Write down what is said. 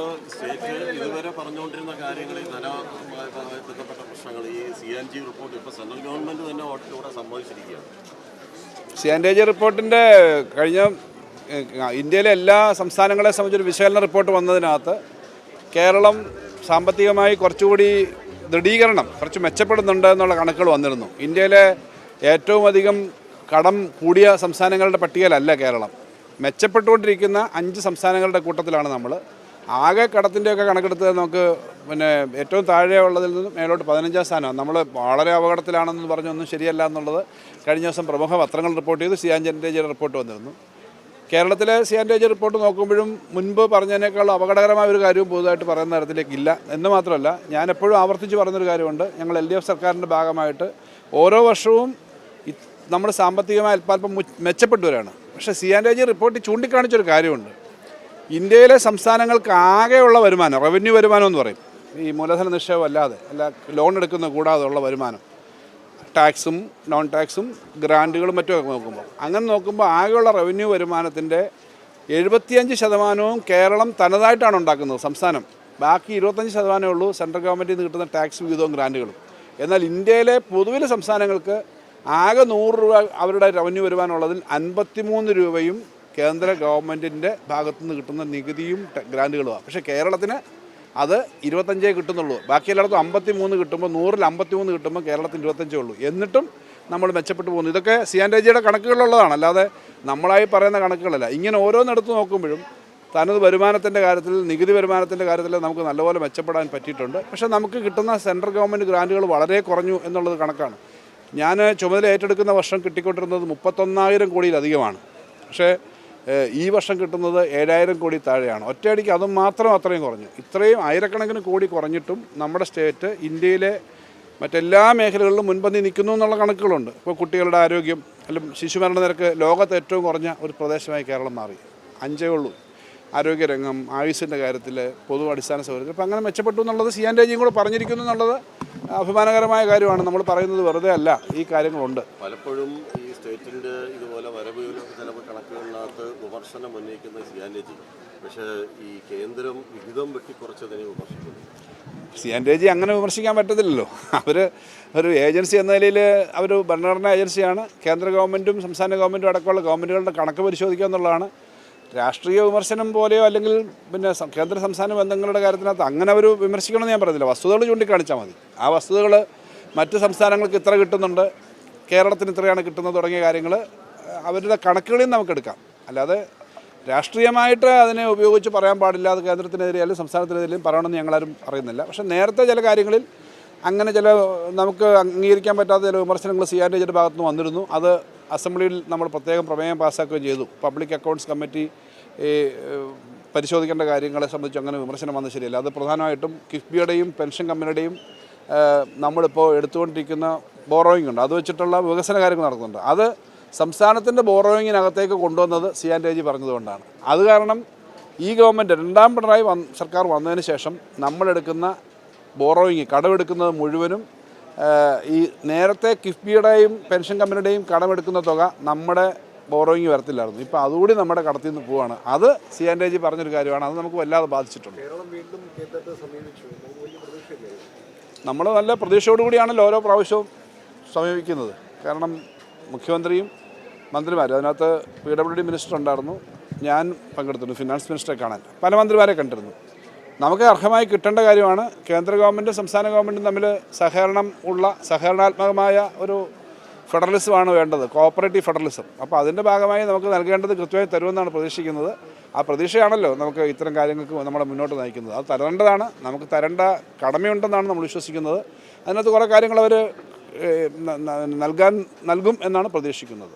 ഇപ്പോൾ സ്റ്റേറ്റ് ഇതുവരെ പറഞ്ഞുകൊണ്ടിരുന്ന കാര്യങ്ങൾ ഈ ധനവുമായി ബന്ധപ്പെട്ട പ്രശ്നങ്ങൾ ഈ സി എൻ ജി റിപ്പോർട്ട് ഇപ്പോൾ സെൻട്രൽ ഗവൺമെന്റ് തന്നെ ഓട്ടിലൂടെ സമ്മതിച്ചിരിക്കുകയാണ്. ജി റിപ്പോർട്ടിന്റെ കഴിഞ്ഞ ഇന്ത്യയിലെ എല്ലാ സംസ്ഥാനങ്ങളെ സംബന്ധിച്ചൊരു വിശകലന റിപ്പോർട്ട് വന്നതിനകത്ത് കേരളം സാമ്പത്തികമായി കുറച്ചുകൂടി ദൃഢീകരണം കുറച്ച് മെച്ചപ്പെടുന്നുണ്ട് എന്നുള്ള കണക്കുകൾ വന്നിരുന്നു. ഇന്ത്യയിലെ ഏറ്റവും അധികം കടം കൂടിയ സംസ്ഥാനങ്ങളുടെ പട്ടികയിലല്ല കേരളം. മെച്ചപ്പെട്ടുകൊണ്ടിരിക്കുന്ന അഞ്ച് സംസ്ഥാനങ്ങളുടെ കൂട്ടത്തിലാണ് നമ്മൾ ആകെ കടത്തിന്റെയൊക്കെ കണക്കെടുത്ത് നമുക്ക് പിന്നെ ഏറ്റവും താഴെ ഉള്ളതിൽ നിന്നും മേലോട്ട് പതിനഞ്ചാം സ്ഥാനമാണ്. നമ്മൾ വളരെ അപകടത്തിലാണെന്ന് പറഞ്ഞൊന്നും ശരിയല്ല എന്നുള്ളത് കഴിഞ്ഞ ദിവസം പ്രമുഖ പത്രങ്ങൾ റിപ്പോർട്ട് ചെയ്തു. സിയാൻ ജനറേജയുടെ റിപ്പോർട്ട് വന്നിരുന്നു. കേരളത്തിലെ സിയാന്റേജ് റിപ്പോർട്ട് നോക്കുമ്പോഴും മുൻപ് പറഞ്ഞതിനേക്കാൾ അപകടകരമായ ഒരു കാര്യവും പുതുതായിട്ട് പറയുന്ന തരത്തിലേക്ക് ഇല്ല എന്ന് മാത്രമല്ല ഞാൻ എപ്പോഴും ആവർത്തിച്ച് പറയുന്നൊരു കാര്യമുണ്ട്. ഞങ്ങൾ എൽ ഡി എഫ് സർക്കാരിന്റെ ഭാഗമായിട്ട് ഓരോ വർഷവും നമ്മുടെ സാമ്പത്തികമായി അല്പാൽപ്പം മുച്ച് മെച്ചപ്പെട്ടു വരികയാണ്. പക്ഷേ സിയാന്റേജ് റിപ്പോർട്ട് ചൂണ്ടിക്കാണിച്ചൊരു കാര്യമുണ്ട്. ഇന്ത്യയിലെ സംസ്ഥാനങ്ങൾക്ക് ആകെയുള്ള വരുമാനം റവന്യൂ വരുമാനം എന്ന് പറയും. ഈ മൂലധന നിക്ഷേപം അല്ലാതെ അല്ല ലോൺ എടുക്കുന്ന കൂടാതെ ഉള്ള വരുമാനം. ടാക്സും നോൺ ടാക്സും ഗ്രാന്റുകളും മറ്റുമൊക്കെ നോക്കുമ്പോൾ. അങ്ങനെ നോക്കുമ്പോൾ ആകെയുള്ള റവന്യൂ വരുമാനത്തിന്റെ എഴുപത്തിയഞ്ച് ശതമാനവും കേരളം തനതായിട്ടാണ് ഉണ്ടാക്കുന്നത് സംസ്ഥാനം. ബാക്കി ഇരുപത്തഞ്ച് ശതമാനമേ ഉള്ളൂ സെൻട്രൽ ഗവൺമെന്റിൽ നിന്ന് കിട്ടുന്ന ടാക്സ് വിഹിതവും ഗ്രാന്റുകളും എന്നാൽ ഇന്ത്യയിലെ പൊതുവിലെ സംസ്ഥാനങ്ങൾക്ക് ആകെ നൂറ് രൂപ അവരുടെ റവന്യൂ വരുമാനമുള്ളതിൽ അൻപത്തിമൂന്ന് രൂപയും കേന്ദ്ര ഗവൺമെന്റിന്റെ ഭാഗത്തുനിന്ന് കിട്ടുന്ന നികുതിയും ഗ്രാന്റുകളുമാണ് പക്ഷേ കേരളത്തിന് അത് ഇരുപത്തഞ്ചേ കിട്ടുന്നുള്ളൂ. ബാക്കി എല്ലായിടത്തും അമ്പത്തി മൂന്ന് കിട്ടുമ്പോൾ നൂറിൽ അമ്പത്തി മൂന്ന് കിട്ടുമ്പോൾ കേരളത്തിന് ഇരുപത്തഞ്ചേ ഉള്ളൂ. എന്നിട്ടും നമ്മൾ മെച്ചപ്പെട്ടു പോകുന്നു. ഇതൊക്കെ സി ആൻ ജിയുടെ കണക്കുകളുള്ളതാണ് അല്ലാതെ നമ്മളായി പറയുന്ന കണക്കുകളല്ല. ഇങ്ങനെ ഓരോന്നെടുത്ത് നോക്കുമ്പോഴും തനത് വരുമാനത്തിന്റെ കാര്യത്തിൽ നികുതി വരുമാനത്തിന്റെ കാര്യത്തിൽ നമുക്ക് നല്ലപോലെ മെച്ചപ്പെടാൻ പറ്റിയിട്ടുണ്ട്. പക്ഷേ നമുക്ക് കിട്ടുന്ന സെൻട്രൽ ഗവൺമെന്റ് ഗ്രാന്റുകൾ വളരെ കുറഞ്ഞു എന്നുള്ളത് കണക്കാണ്. ഞാൻ ചുമതല ഏറ്റെടുക്കുന്ന വർഷം കിട്ടിക്കൊണ്ടിരുന്നത് മുപ്പത്തൊന്നായിരം കോടിയിലധികമാണ്. പക്ഷേ ഈ വർഷം കിട്ടുന്നത് ഏഴായിരം കോടി താഴെയാണ്. ഒറ്റയടിക്ക് അതും മാത്രം അത്രയും കുറഞ്ഞു. ഇത്രയും ആയിരക്കണക്കിന് കോടി കുറഞ്ഞിട്ടും നമ്മുടെ സ്റ്റേറ്റ് ഇന്ത്യയിലെ മറ്റെല്ലാ മേഖലകളിലും മുൻപന്തി നിൽക്കുന്നു എന്നുള്ള കണക്കുകളുണ്ട്. ഇപ്പോൾ കുട്ടികളുടെ ആരോഗ്യം അല്ലെങ്കിൽ ശിശുമരണ നിരക്ക് ലോകത്ത് ഏറ്റവും കുറഞ്ഞ ഒരു പ്രദേശമായി കേരളം മാറി. അഞ്ചേ ഉള്ളൂ. ആരോഗ്യരംഗം ആയുസിന്റെ കാര്യത്തിൽ പൊതു അടിസ്ഥാന സൗകര്യത്തിൽ അപ്പോൾ അങ്ങനെ മെച്ചപ്പെട്ടു എന്നുള്ളത് സി ആൻ രാജ്യം കൂടെ പറഞ്ഞിരിക്കുന്നു എന്നുള്ളത് അഭിമാനകരമായ കാര്യമാണ്. നമ്മൾ പറയുന്നത് വെറുതെ അല്ല. ഈ കാര്യങ്ങളുണ്ട്. പലപ്പോഴും ഈ സ്റ്റേറ്റിന്റെ വിമർശനം ഉന്നയിക്കുന്ന സിയാൻഡേജി പക്ഷേ ഈ കേന്ദ്രം വിഹിതം വെട്ടിക്കുറച്ചതിനെ വിമർശിക്കുന്നു. സി എൻ രജി അങ്ങനെ വിമർശിക്കാൻ പറ്റത്തില്ലല്ലോ. അവർ ഒരു ഏജൻസി എന്ന നിലയിൽ അവർ ഭരണഘടനാ ഏജൻസിയാണ്. കേന്ദ്ര ഗവൺമെന്റും സംസ്ഥാന ഗവൺമെന്റും അടക്കമുള്ള ഗവൺമെന്റുകളുടെ കണക്ക് പരിശോധിക്കുക എന്നുള്ളതാണ്. രാഷ്ട്രീയ വിമർശനം പോലെയോ അല്ലെങ്കിൽ പിന്നെ കേന്ദ്ര സംസ്ഥാന ബന്ധങ്ങളുടെ കാര്യത്തിനകത്ത് അങ്ങനെ അവർ വിമർശിക്കണമെന്ന് ഞാൻ പറയത്തില്ല വസ്തുതകൾ ചൂണ്ടിക്കാണിച്ചാൽ മതി. ആ വസ്തുതകൾ മറ്റ് സംസ്ഥാനങ്ങൾക്ക് ഇത്ര കിട്ടുന്നുണ്ട്. കേരളത്തിന് ഇത്രയാണ് കിട്ടുന്നത് തുടങ്ങിയ കാര്യങ്ങൾ അവരുടെ കണക്കുകളിൽ നമുക്ക് എടുക്കാം അല്ലാതെ രാഷ്ട്രീയമായിട്ട് അതിനെ ഉപയോഗിച്ച് പറയാൻ പാടില്ല അത് കേന്ദ്രത്തിനെതിരെയാലും സംസ്ഥാനത്തിനെതിരെയും പറയണമെന്ന് ഞങ്ങളാരും അറിയുന്നില്ല പക്ഷേ നേരത്തെ ചില കാര്യങ്ങളിൽ അങ്ങനെ ചില നമുക്ക് അംഗീകരിക്കാൻ പറ്റാത്ത ചില വിമർശനങ്ങൾ സി ആർ ഡിയുടെ ഭാഗത്തുനിന്ന് വന്നിരുന്നു. അത് അസംബ്ലിയിൽ നമ്മൾ പ്രത്യേകം പ്രമേയം പാസ്സാക്കുകയും ചെയ്തു. പബ്ലിക് അക്കൗണ്ട്സ് കമ്മിറ്റി പരിശോധിക്കേണ്ട കാര്യങ്ങളെ സംബന്ധിച്ച് അങ്ങനെ വിമർശനം വന്നത് ശരിയല്ല. അത് പ്രധാനമായിട്ടും കിഫ്ബിയുടെയും പെൻഷൻ കമ്പനിയുടെയും നമ്മളിപ്പോൾ എടുത്തുകൊണ്ടിരിക്കുന്ന ബോറോയിങ് ഉണ്ട്. അത് വെച്ചിട്ടുള്ള വികസന കാര്യങ്ങൾ നടക്കുന്നുണ്ട്. അത് സംസ്ഥാനത്തിന്റെ ബോറോയിങ്ങിനകത്തേക്ക് കൊണ്ടുവന്നത് സി ആൻഡ് എ ജി പറഞ്ഞതുകൊണ്ടാണ്. അത് കാരണം ഈ ഗവൺമെന്റ് രണ്ടാം പിണറായി വന്ന് സർക്കാർ വന്നതിന് ശേഷം നമ്മളെടുക്കുന്ന ബോറോയിങ് കടമെടുക്കുന്നത് മുഴുവനും ഈ നേരത്തെ കിഫ്ബിയുടെയും പെൻഷൻ കമ്പനിയുടെയും കടമെടുക്കുന്ന തുക നമ്മുടെ ബോറോയിങ് വരത്തില്ലായിരുന്നു. ഇപ്പോൾ അതുകൂടി നമ്മുടെ കടത്തിൽ നിന്ന് പോവാണ്. അത് സി ആൻഡ് എ ജി പറഞ്ഞൊരു കാര്യമാണ്. അത് നമുക്ക് വല്ലാതെ ബാധിച്ചിട്ടുണ്ട്. നമ്മൾ നല്ല പ്രതീക്ഷയോടുകൂടിയാണല്ലോ ഓരോ പ്രാവശ്യവും സമീപിക്കുന്നത്. കാരണം മുഖ്യമന്ത്രിയും മന്ത്രിമാരും. അതിനകത്ത് പി ഡബ്ല്യു ഡി മിനിസ്റ്റർ ഉണ്ടായിരുന്നു. ഞാൻ പങ്കെടുത്തിരുന്നു. ഫിനാൻസ് മിനിസ്റ്ററെ കാണാൻ. പല മന്ത്രിമാരെ കണ്ടിരുന്നു. നമുക്ക് അർഹമായി കിട്ടേണ്ട കാര്യമാണ് കേന്ദ്ര ഗവൺമെന്റും സംസ്ഥാന ഗവൺമെന്റും തമ്മിൽ സഹകരണം ഉള്ള സഹകരണാത്മകമായ ഒരു ഫെഡറലിസമാണ് വേണ്ടത്. Cooperative federalism. അപ്പോൾ അതിന്റെ ഭാഗമായി നമുക്ക് നൽകേണ്ടത് കൃത്യമായി തരുമെന്നാണ് പ്രതീക്ഷിക്കുന്നത്. ആ പ്രതീക്ഷയാണല്ലോ നമുക്ക് ഇത്തരം കാര്യങ്ങൾക്ക് നമ്മളെ മുന്നോട്ട് നയിക്കുന്നത്. അത് തരേണ്ടതാണ്. നമുക്ക് തരേണ്ട കടമയുണ്ടെന്നാണ് നമ്മൾ വിശ്വസിക്കുന്നത്. അതിനകത്ത് കുറേ കാര്യങ്ങൾ അവർ നൽകാൻ നൽകും എന്നാണ് പ്രതീക്ഷിക്കുന്നത്.